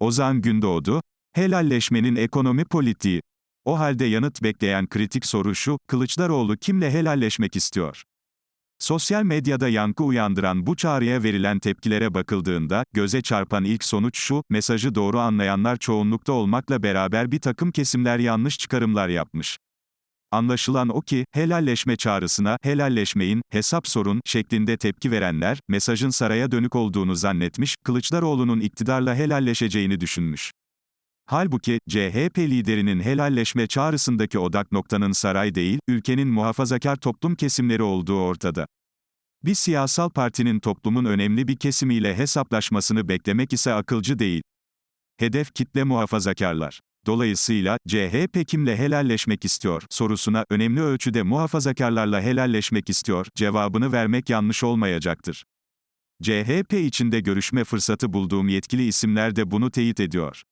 Ozan Gündoğdu, helalleşmenin ekonomi politiği. O halde yanıt bekleyen kritik soru şu, Kılıçdaroğlu kimle helalleşmek istiyor? Sosyal medyada yankı uyandıran bu çağrıya verilen tepkilere bakıldığında, göze çarpan ilk sonuç şu, mesajı doğru anlayanlar çoğunlukta olmakla beraber bir takım kesimler yanlış çıkarımlar yapmış. Anlaşılan o ki, helalleşme çağrısına, helalleşmeyin, hesap sorun, şeklinde tepki verenler, mesajın saraya dönük olduğunu zannetmiş, Kılıçdaroğlu'nun iktidarla helalleşeceğini düşünmüş. Halbuki, CHP liderinin helalleşme çağrısındaki odak noktanın saray değil, ülkenin muhafazakar toplum kesimleri olduğu ortada. Bir siyasal partinin toplumun önemli bir kesimiyle hesaplaşmasını beklemek ise akılcı değil. Hedef kitle muhafazakarlar. Dolayısıyla, CHP kimle helalleşmek istiyor sorusuna önemli ölçüde muhafazakarlarla helalleşmek istiyor cevabını vermek yanlış olmayacaktır. CHP içinde görüşme fırsatı bulduğum yetkili isimler de bunu teyit ediyor.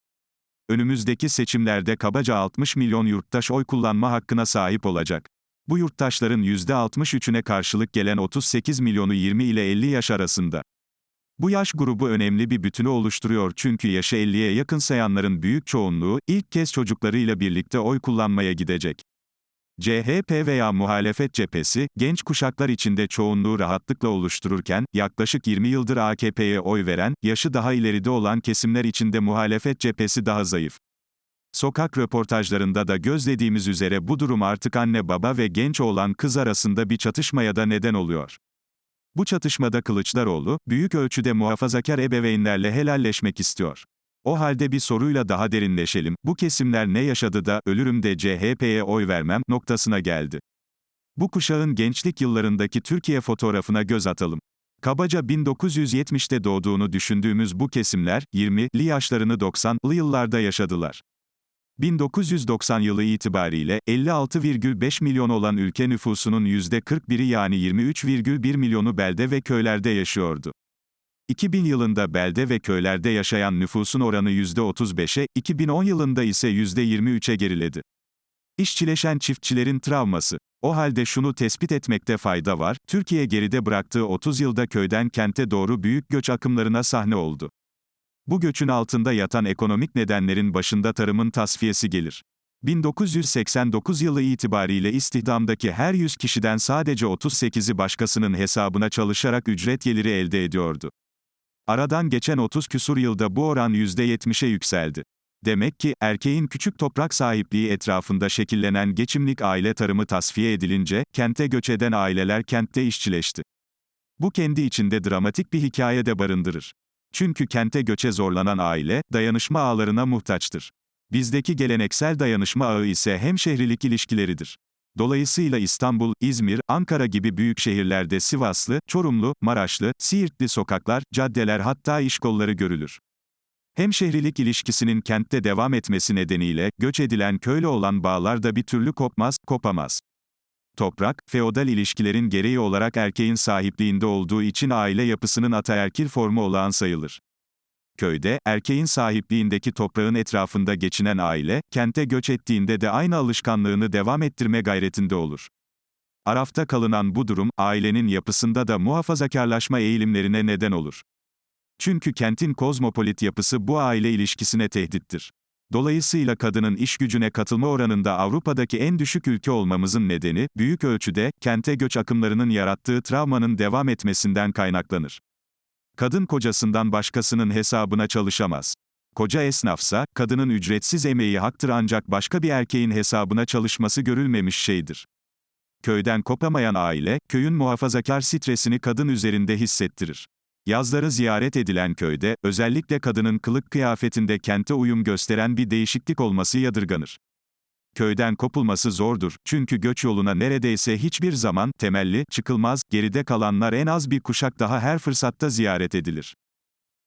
Önümüzdeki seçimlerde kabaca 60 milyon yurttaş oy kullanma hakkına sahip olacak. Bu yurttaşların %63'üne karşılık gelen 38 milyonu 20 ile 50 yaş arasında. Bu yaş grubu önemli bir bütünü oluşturuyor çünkü yaşı 50'ye yakın sayanların büyük çoğunluğu, ilk kez çocuklarıyla birlikte oy kullanmaya gidecek. CHP veya muhalefet cephesi, genç kuşaklar içinde çoğunluğu rahatlıkla oluştururken, yaklaşık 20 yıldır AKP'ye oy veren, yaşı daha ileride olan kesimler içinde muhalefet cephesi daha zayıf. Sokak röportajlarında da gözlediğimiz üzere bu durum artık anne baba ve genç oğlan kız arasında bir çatışmaya da neden oluyor. Bu çatışmada Kılıçdaroğlu, büyük ölçüde muhafazakar ebeveynlerle helalleşmek istiyor. O halde bir soruyla daha derinleşelim, bu kesimler ne yaşadı da, ölürüm de CHP'ye oy vermem, noktasına geldi. Bu kuşağın gençlik yıllarındaki Türkiye fotoğrafına göz atalım. Kabaca 1970'te doğduğunu düşündüğümüz bu kesimler, 20'li yaşlarını 90'lı yıllarda yaşadılar. 1990 yılı itibariyle 56,5 milyon olan ülke nüfusunun %41'i yani 23,1 milyonu belde ve köylerde yaşıyordu. 2000 yılında belde ve köylerde yaşayan nüfusun oranı %35'e, 2010 yılında ise %23'e geriledi. İşçileşen çiftçilerin travması. O halde şunu tespit etmekte fayda var, Türkiye geride bıraktığı 30 yılda köyden kente doğru büyük göç akımlarına sahne oldu. Bu göçün altında yatan ekonomik nedenlerin başında tarımın tasfiyesi gelir. 1989 yılı itibariyle istihdamdaki her 100 kişiden sadece 38'i başkasının hesabına çalışarak ücret geliri elde ediyordu. Aradan geçen 30 küsur yılda bu oran %70'e yükseldi. Demek ki, erkeğin küçük toprak sahipliği etrafında şekillenen geçimlik aile tarımı tasfiye edilince, kente göç eden aileler kentte işçileşti. Bu kendi içinde dramatik bir hikaye de barındırır. Çünkü kente göçe zorlanan aile, dayanışma ağlarına muhtaçtır. Bizdeki geleneksel dayanışma ağı ise hemşehrilik ilişkileridir. Dolayısıyla İstanbul, İzmir, Ankara gibi büyük şehirlerde Sivaslı, Çorumlu, Maraşlı, Siirtli sokaklar, caddeler hatta işkolları görülür. Hemşehrilik ilişkisinin kentte devam etmesi nedeniyle, göç edilen köylü olan bağlar da bir türlü kopmaz, kopamaz. Toprak, feodal ilişkilerin gereği olarak erkeğin sahipliğinde olduğu için aile yapısının ataerkil formu olağan sayılır. Köyde, erkeğin sahipliğindeki toprağın etrafında geçinen aile, kente göç ettiğinde de aynı alışkanlığını devam ettirme gayretinde olur. Arafta kalınan bu durum, ailenin yapısında da muhafazakarlaşma eğilimlerine neden olur. Çünkü kentin kozmopolit yapısı bu aile ilişkisine tehdittir. Dolayısıyla kadının iş gücüne katılma oranında Avrupa'daki en düşük ülke olmamızın nedeni, büyük ölçüde, kente göç akımlarının yarattığı travmanın devam etmesinden kaynaklanır. Kadın kocasından başkasının hesabına çalışamaz. Koca esnafsa, kadının ücretsiz emeği haktır ancak başka bir erkeğin hesabına çalışması görülmemiş şeydir. Köyden kopamayan aile, köyün muhafazakar stresini kadın üzerinde hissettirir. Yazları ziyaret edilen köyde, özellikle kadının kılık kıyafetinde kente uyum gösteren bir değişiklik olması yadırganır. Köyden kopulması zordur, çünkü göç yoluna neredeyse hiçbir zaman, temelli, çıkılmaz, geride kalanlar en az bir kuşak daha her fırsatta ziyaret edilir.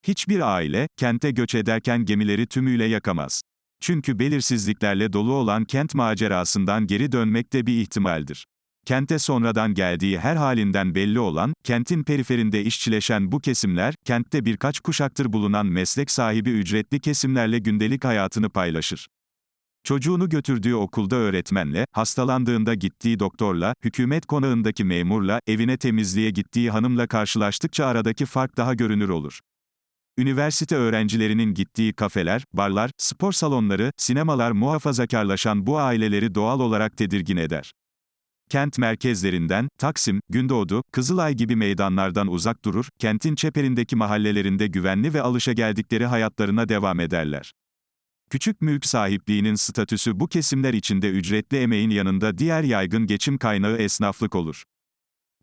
Hiçbir aile, kente göç ederken gemileri tümüyle yakamaz. Çünkü belirsizliklerle dolu olan kent macerasından geri dönmek de bir ihtimaldir. Kente sonradan geldiği her halinden belli olan, kentin periferinde işçileşen bu kesimler, kentte birkaç kuşaktır bulunan meslek sahibi ücretli kesimlerle gündelik hayatını paylaşır. Çocuğunu götürdüğü okulda öğretmenle, hastalandığında gittiği doktorla, hükümet konağındaki memurla, evine temizliğe gittiği hanımla karşılaştıkça aradaki fark daha görünür olur. Üniversite öğrencilerinin gittiği kafeler, barlar, spor salonları, sinemalar muhafazakarlaşan bu aileleri doğal olarak tedirgin eder. Kent merkezlerinden, Taksim, Gündoğdu, Kızılay gibi meydanlardan uzak durur, kentin çeperindeki mahallelerinde güvenli ve alışageldikleri hayatlarına devam ederler. Küçük mülk sahipliğinin statüsü bu kesimler içinde ücretli emeğin yanında diğer yaygın geçim kaynağı esnaflık olur.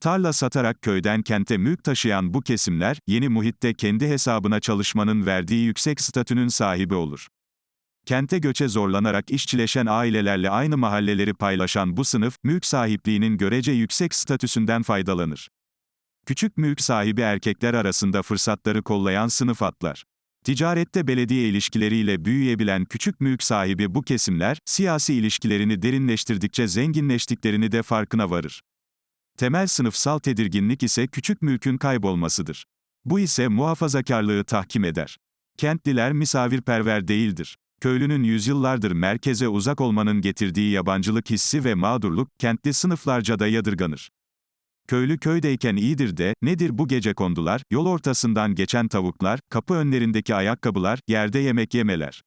Tarla satarak köyden kente mülk taşıyan bu kesimler, yeni muhitte kendi hesabına çalışmanın verdiği yüksek statünün sahibi olur. Kente göçe zorlanarak işçileşen ailelerle aynı mahalleleri paylaşan bu sınıf, mülk sahipliğinin görece yüksek statüsünden faydalanır. Küçük mülk sahibi erkekler arasında fırsatları kollayan sınıf atlar. Ticarette belediye ilişkileriyle büyüyebilen küçük mülk sahibi bu kesimler, siyasi ilişkilerini derinleştirdikçe zenginleştiklerini de farkına varır. Temel sınıfsal tedirginlik ise küçük mülkün kaybolmasıdır. Bu ise muhafazakarlığı tahkim eder. Kentliler misafirperver değildir. Köylünün yüzyıllardır merkeze uzak olmanın getirdiği yabancılık hissi ve mağdurluk, kentli sınıflarca da yadırganır. Köylü köydeyken iyidir de, nedir bu gece kondular, yol ortasından geçen tavuklar, kapı önlerindeki ayakkabılar, yerde yemek yemeler.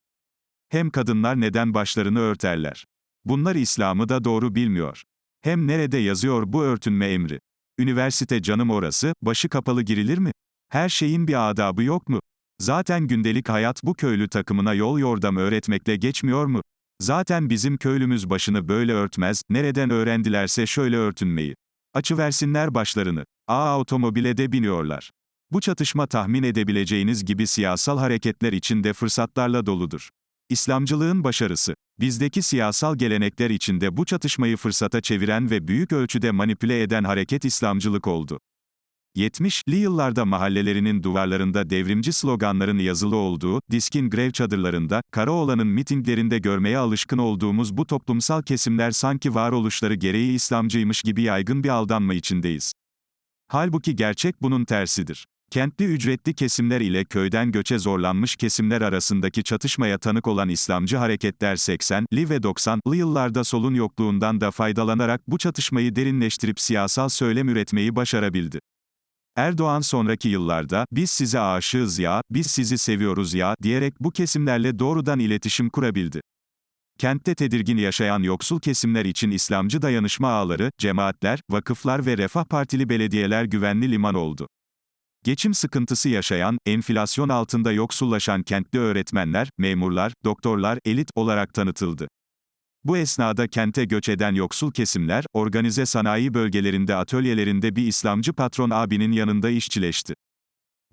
Hem kadınlar neden başlarını örterler? Bunlar İslam'ı da doğru bilmiyor. Hem nerede yazıyor bu örtünme emri? Üniversite canım orası, başı kapalı girilir mi? Her şeyin bir adabı yok mu? Zaten gündelik hayat bu köylü takımına yol yordam öğretmekle geçmiyor mu? Zaten bizim köylümüz başını böyle örtmez, nereden öğrendilerse şöyle örtünmeyi. Açıversinler başlarını. Aa otomobile de biniyorlar. Bu çatışma tahmin edebileceğiniz gibi siyasal hareketler içinde fırsatlarla doludur. İslamcılığın başarısı, bizdeki siyasal gelenekler içinde bu çatışmayı fırsata çeviren ve büyük ölçüde manipüle eden hareket İslamcılık oldu. 70'li yıllarda mahallelerinin duvarlarında devrimci sloganların yazılı olduğu, diskin grev çadırlarında, Karaoğlan'ın mitinglerinde görmeye alışkın olduğumuz bu toplumsal kesimler sanki varoluşları gereği İslamcıymış gibi yaygın bir aldanma içindeyiz. Halbuki gerçek bunun tersidir. Kentli ücretli kesimler ile köyden göçe zorlanmış kesimler arasındaki çatışmaya tanık olan İslamcı hareketler 80'li ve 90'lı yıllarda solun yokluğundan da faydalanarak bu çatışmayı derinleştirip siyasal söylem üretmeyi başarabildi. Erdoğan sonraki yıllarda, biz size aşığız ya, biz sizi seviyoruz ya, diyerek bu kesimlerle doğrudan iletişim kurabildi. Kentte tedirgin yaşayan yoksul kesimler için İslamcı dayanışma ağları, cemaatler, vakıflar ve Refah Partili belediyeler güvenli liman oldu. Geçim sıkıntısı yaşayan, enflasyon altında yoksullaşan kentli öğretmenler, memurlar, doktorlar, elit olarak tanıtıldı. Bu esnada kente göç eden yoksul kesimler, organize sanayi bölgelerinde atölyelerinde bir İslamcı patron abinin yanında işçileşti.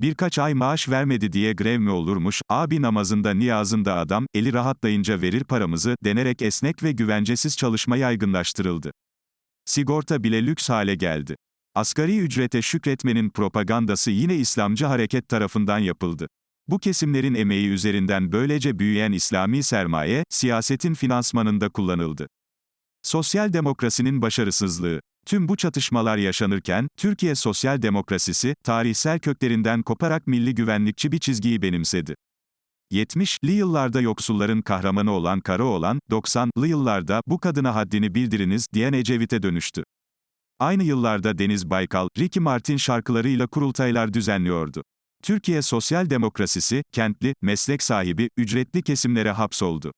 Birkaç ay maaş vermedi diye grev mi olurmuş, abi namazında niyazında adam, eli rahatlayınca verir paramızı, denerek esnek ve güvencesiz çalışma yaygınlaştırıldı. Sigorta bile lüks hale geldi. Asgari ücrete şükretmenin propagandası yine İslamcı hareket tarafından yapıldı. Bu kesimlerin emeği üzerinden böylece büyüyen İslami sermaye, siyasetin finansmanında kullanıldı. Sosyal demokrasinin başarısızlığı. Tüm bu çatışmalar yaşanırken, Türkiye sosyal demokrasisi, tarihsel köklerinden koparak milli güvenlikçi bir çizgiyi benimsedi. 70'li yıllarda yoksulların kahramanı olan Karaoğlan, 90'lı yıllarda bu kadına haddini bildiriniz diyen Ecevit'e dönüştü. Aynı yıllarda Deniz Baykal, Ricky Martin şarkılarıyla kurultaylar düzenliyordu. Türkiye sosyal demokrasisi, kentli, meslek sahibi, ücretli kesimlere hapsoldu.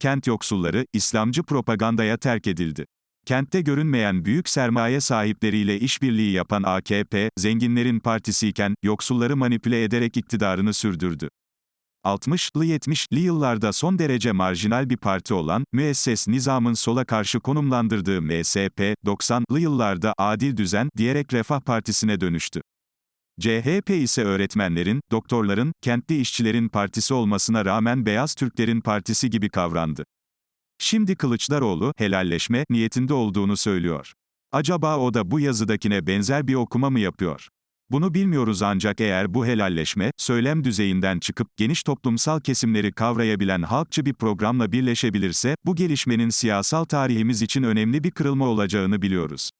Kent yoksulları, İslamcı propagandaya terk edildi. Kentte görünmeyen büyük sermaye sahipleriyle işbirliği yapan AKP, zenginlerin partisiyken, yoksulları manipüle ederek iktidarını sürdürdü. 60'lı 70'li yıllarda son derece marjinal bir parti olan, müesses nizamın sola karşı konumlandırdığı MSP, 90'lı yıllarda adil düzen diyerek Refah Partisi'ne dönüştü. CHP ise öğretmenlerin, doktorların, kentli işçilerin partisi olmasına rağmen Beyaz Türklerin partisi gibi kavrandı. Şimdi Kılıçdaroğlu, helalleşme niyetinde olduğunu söylüyor. Acaba o da bu yazıdakine benzer bir okuma mı yapıyor? Bunu bilmiyoruz ancak eğer bu helalleşme, söylem düzeyinden çıkıp geniş toplumsal kesimleri kavrayabilen halkçı bir programla birleşebilirse, bu gelişmenin siyasal tarihimiz için önemli bir kırılma olacağını biliyoruz.